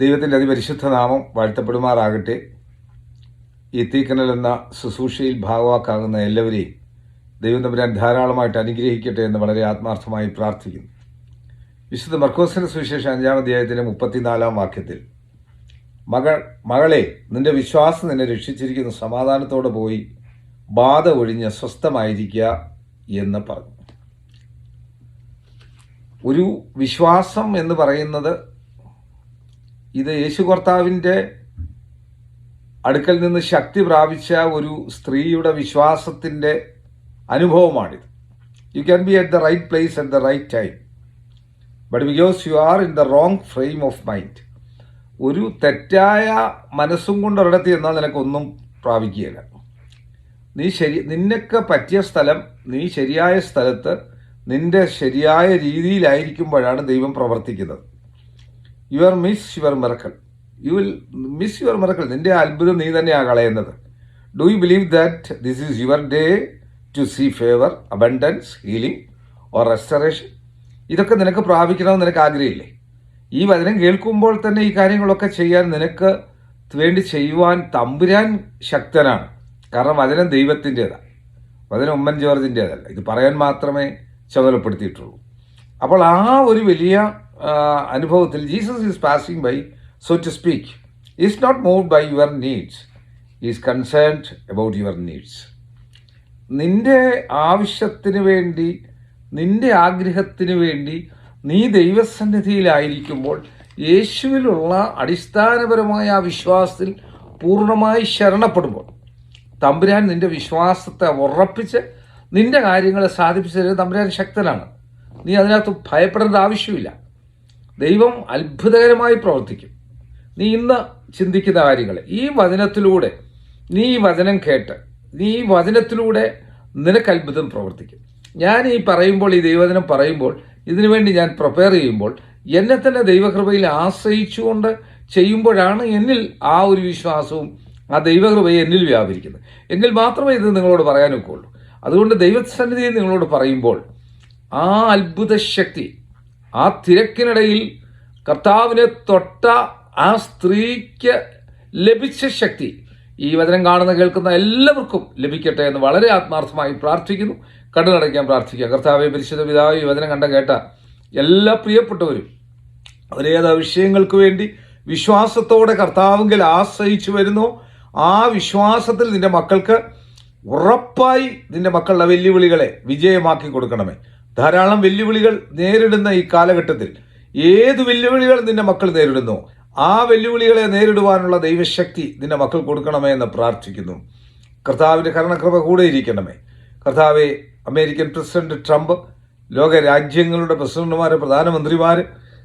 ദൈവത്തിന്റെ അതിപരിശുദ്ധ നാമം വാഴ്ത്തപ്പെടുമാറാകട്ടെ. ഈ തീക്കനൽ എന്ന ശുശ്രൂഷയിൽ ഭാഗവാക്കാകുന്ന എല്ലാവരെയും ദൈവം തമ്പുരാൻ ധാരാളമായിട്ട് അനുഗ്രഹിക്കട്ടെ എന്ന് വളരെ ആത്മാർത്ഥമായി പ്രാർത്ഥിക്കുന്നു. വിശുദ്ധ മർക്കോസിന് സുവിശേഷം അഞ്ചാം അധ്യായത്തിലെ മുപ്പത്തിനാലാം വാക്യത്തിൽ മകൾ മകളെ നിന്റെ വിശ്വാസം നിന്നെ രക്ഷിച്ചിരിക്കുന്ന. സമാധാനത്തോടെ പോയി ബാധ ഒഴിഞ്ഞ് സ്വസ്ഥമായിരിക്കുക എന്ന് പറഞ്ഞു. ഒരു വിശ്വാസം എന്ന് പറയുന്നത് ഇത് യേശു കർത്താവിന്റെ അടുക്കൽ നിന്ന് ശക്തി പ്രാപിച്ച ഒരു സ്ത്രീയുടെ വിശ്വാസത്തിന്റെ അനുഭവമാണിത്. You can be at the right place at the right time but because you are in the wrong frame of mind ഒരു തെറ്റായ മനസ്സും കൊണ്ട് ഒരിടത്ത് എന്നാൽ നിനക്കൊന്നും പ്രാപിക്കുകയില്ല. നീ ശരി നിന്നൊക്കെ പറ്റിയ സ്ഥലം നീ ശരിയായ സ്ഥലത്ത് നിന്റെ ശരിയായ രീതിയിലായിരിക്കുമ്പോഴാണ് ദൈവം പ്രവർത്തിക്കുന്നത്. You are miss your miracle you will miss your miracle നിന്റെ അത്ഭുതം നീ തന്നെയാണ് കളയുന്നത്. Do you believe that this is your day to see favour abundance healing or restoration ഇതൊക്കെ നിനക്ക് പ്രാപിക്കണമെന്ന് നിനക്ക് ആഗ്രഹമില്ലേ? ഈ വചനം കേൾക്കുമ്പോൾ തന്നെ ഈ കാര്യങ്ങളൊക്കെ ചെയ്യാൻ നിനക്ക് വേണ്ടി ചെയ്യുവാൻ തമ്പുരാൻ ശക്തനാണ്. കാരണം വചനം ദൈവത്തിന്റെതാണ്. വചനം ഉമ്മൻ ജോർജിന്റേതല്ല ഇത് പറയാൻ മാത്രമേ ചുമതലപ്പെടുത്തിയിട്ടുള്ളൂ. അപ്പോൾ ആ ഒരു വലിയ അനുഭവത്തിൽ Jesus is passing by so to speak is not move by your needs is concerned about your needs. നിന്റെ ആവശ്യത്തിന് വേണ്ടി നിന്റെ ആഗ്രഹത്തിന് വേണ്ടി നീ ദൈവസന്നിധിയിലായിരിക്കുമ്പോൾ യേശുവിലുള്ള അടിസ്ഥാനപരമായ ആ വിശ്വാസത്തിൽ പൂർണമായി ശരണപ്പെടുമ്പോൾ തമ്പുരാൻ നിന്റെ വിശ്വാസത്തെ ഉറപ്പിച്ച് നിന്റെ കാര്യങ്ങളെ സാധിപ്പിച്ചതിന് തമ്പുരാൻ ശക്തനാണ്. നീ അതിനകത്ത് ഭയപ്പെടേണ്ട ആവശ്യമില്ല. ദൈവം അത്ഭുതകരമായി പ്രവർത്തിക്കും. നീ ഇന്ന് ചിന്തിക്കുന്ന കാര്യങ്ങൾ ഈ വചനത്തിലൂടെ നീ ഈ വചനം കേട്ട് നീ ഈ വചനത്തിലൂടെ നിനക്ക് അത്ഭുതം പ്രവർത്തിക്കും. ഞാൻ ഈ പറയുമ്പോൾ ഈ ദൈവവചനം പറയുമ്പോൾ ഇതിനുവേണ്ടി ഞാൻ പ്രിപ്പയർ ചെയ്യുമ്പോൾ എന്നെ തന്നെ ദൈവകൃപയിൽ ആശ്രയിച്ചുകൊണ്ട് ചെയ്യുമ്പോഴാണ് എന്നിൽ ആ ഒരു വിശ്വാസവും ആ ദൈവകൃപയെ എന്നിൽ വ്യാപരിക്കുന്നത്. എങ്കിൽ മാത്രമേ ഇത് നിങ്ങളോട് പറയാനൊക്കെ ഉള്ളൂ അതുകൊണ്ട് ദൈവസന്നിധിയിൽ നിങ്ങളോട് പറയുമ്പോൾ ആ അത്ഭുത ശക്തി ആ തിരക്കിനിടയിൽ കർത്താവിനെ തൊട്ട ആ സ്ത്രീക്ക് ലഭിച്ച ശക്തി ഈ വചനം കാണുന്ന കേൾക്കുന്ന എല്ലാവർക്കും ലഭിക്കട്ടെ എന്ന് വളരെ ആത്മാർത്ഥമായി പ്രാർത്ഥിക്കുന്നു. കണ്ടുനടയ്ക്കാൻ പ്രാർത്ഥിക്കുക. കർത്താവെ പരിശുദ്ധ പിതാവ് ഈ വചനം കണ്ട കേട്ട എല്ലാ പ്രിയപ്പെട്ടവരും അവരേത് വിഷയങ്ങൾക്ക് വേണ്ടി വിശ്വാസത്തോടെ കർത്താവെങ്കിൽ ആശ്രയിച്ചു വരുന്നു ആ വിശ്വാസത്തിൽ നിന്റെ മക്കൾക്ക് ഉറപ്പായി നിന്റെ മക്കളുടെ വെല്ലുവിളികളെ വിജയമാക്കി കൊടുക്കണമേ. ധാരാളം വെല്ലുവിളികൾ നേരിടുന്ന ഈ കാലഘട്ടത്തിൽ ഏത് വെല്ലുവിളികൾ നിന്റെ മക്കൾ നേരിടുന്നു? ആ വെല്ലുവിളികളെ നേരിടുവാനുള്ള ദൈവശക്തി നിന്റെ മക്കൾ കൊടുക്കണമേ എന്ന് പ്രാർത്ഥിക്കുന്നു. കർത്താവിന്റെ കരണക്രമ കൂടെ ഇരിക്കണമേ. കർത്താവെ അമേരിക്കൻ പ്രസിഡന്റ് ട്രംപ് ലോക രാജ്യങ്ങളുടെ പ്രസിഡന്റുമാർ പ്രധാനമന്ത്രിമാർ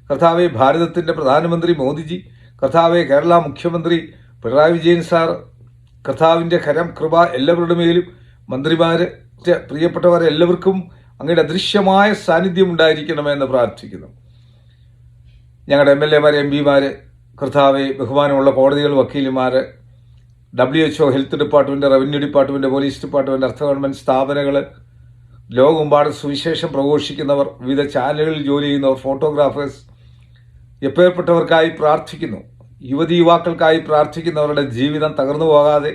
കർത്താവെ ഭാരതത്തിന്റെ പ്രധാനമന്ത്രി മോദിജി കർത്താവെ കേരള മുഖ്യമന്ത്രി പിണറായി വിജയൻ സാർ കർത്താവിന്റെ കരം കൃപ എല്ലാവരുടെ മേലും മന്ത്രിമാർ പ്രിയപ്പെട്ടവർ എല്ലാവർക്കും അങ്ങയുടെ അദൃശ്യമായ സാന്നിധ്യം ഉണ്ടായിരിക്കണമെന്ന് പ്രാർത്ഥിക്കുന്നു. ഞങ്ങളുടെ എം എൽ എമാർ എം പിമാർ കർത്താവെ ബഹുമാനമുള്ള കോടതികൾ വക്കീലുമാർ W H O health department revenue department police department അർത്ഥ ഗവൺമെന്റ് സ്ഥാപനങ്ങൾ ലോകമെമ്പാടും സുവിശേഷം പ്രഘോഷിക്കുന്നവർ വിവിധ ചാനലുകളിൽ ജോലി ചെയ്യുന്നവർ ഫോട്ടോഗ്രാഫേഴ്സ് എപ്പേർപ്പെട്ടവർക്കായി പ്രാർത്ഥിക്കുന്നു. യുവതി യുവാക്കൾക്കായി പ്രാർത്ഥിക്കുന്നവരുടെ ജീവിതം തകർന്നു പോകാതെ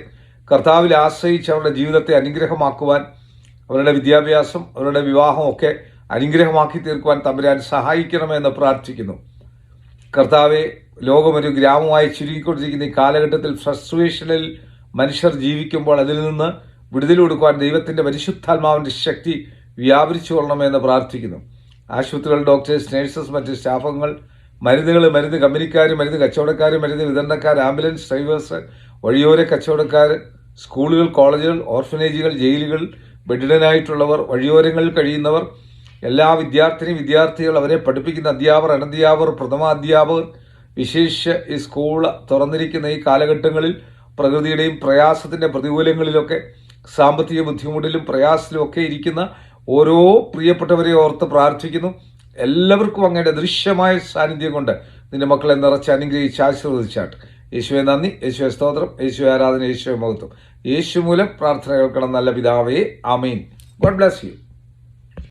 കർത്താവിൽ ആശ്രയിച്ച് അവരുടെ ജീവിതത്തെ അനുഗ്രഹമാക്കുവാൻ അവരുടെ വിദ്യാഭ്യാസം അവരുടെ വിവാഹം ഒക്കെ അനുഗ്രഹമാക്കി തീർക്കുവാൻ തമ്പുരാൻ സഹായിക്കണമെന്ന് പ്രാർത്ഥിക്കുന്നു. കർത്താവെ ലോകമൊരു ഗ്രാമമായി ചുരുങ്ങിക്കൊണ്ടിരിക്കുന്ന ഈ കാലഘട്ടത്തിൽ ഫ്രസ്ട്രേഷനിൽ മനുഷ്യർ ജീവിക്കുമ്പോൾ അതിൽ നിന്ന് വിടുതൽ കൊടുക്കുവാൻ ദൈവത്തിന്റെ പരിശുദ്ധാത്മാവിന്റെ ശക്തി വ്യാപരിച്ചു കൊള്ളണമെന്ന് പ്രാർത്ഥിക്കുന്നു. ആശുപത്രികൾ ഡോക്ടേഴ്സ് നഴ്സസ് മറ്റ് സ്റ്റാഫുകൾ മരുന്നുകൾ മരുന്ന് കമ്പനിക്കാർ മരുന്ന് കച്ചവടക്കാർ മരുന്ന് വിതരണക്കാർ ആംബുലൻസ് ഡ്രൈവേഴ്സ് വഴിയോര കച്ചവടക്കാർ സ്കൂളുകൾ കോളേജുകൾ ഓർഫനേജുകൾ ജയിലുകൾ ബെഡിഡനായിട്ടുള്ളവർ വഴിയോരങ്ങളിൽ കഴിയുന്നവർ എല്ലാ വിദ്യാർത്ഥിനി വിദ്യാർത്ഥികൾ അവരെ പഠിപ്പിക്കുന്ന അധ്യാപകർ അനധ്യാപകർ പ്രഥമാധ്യാപകർ വിശേഷ ഈ സ്കൂൾ തുറന്നിരിക്കുന്ന ഈ കാലഘട്ടങ്ങളിൽ പ്രകൃതിയുടെയും പ്രയാസത്തിന്റെ പ്രതികൂലങ്ങളിലൊക്കെ സാമ്പത്തിക ബുദ്ധിമുട്ടിലും പ്രയാസത്തിലും ഒക്കെ ഇരിക്കുന്ന ഓരോ പ്രിയപ്പെട്ടവരെ ഓർത്ത് പ്രാർത്ഥിക്കുന്നു. എല്ലാവർക്കും അങ്ങയുടെ ദൃശ്യമായ സാന്നിധ്യം കൊണ്ട് നിന്റെ മക്കളെ നിറച്ച് അനുഗ്രഹിച്ച് ആശീർവദിച്ചാട്ട്. യേശുവെ നന്ദി. യേശുവെ സ്തോത്രം. യേശു ആരാധന. യേശുവെ മഹത്വം. യേശു മൂലം പ്രാർത്ഥന കേൾക്കണം നല്ല പിതാവേ. ആമീൻ. God bless you.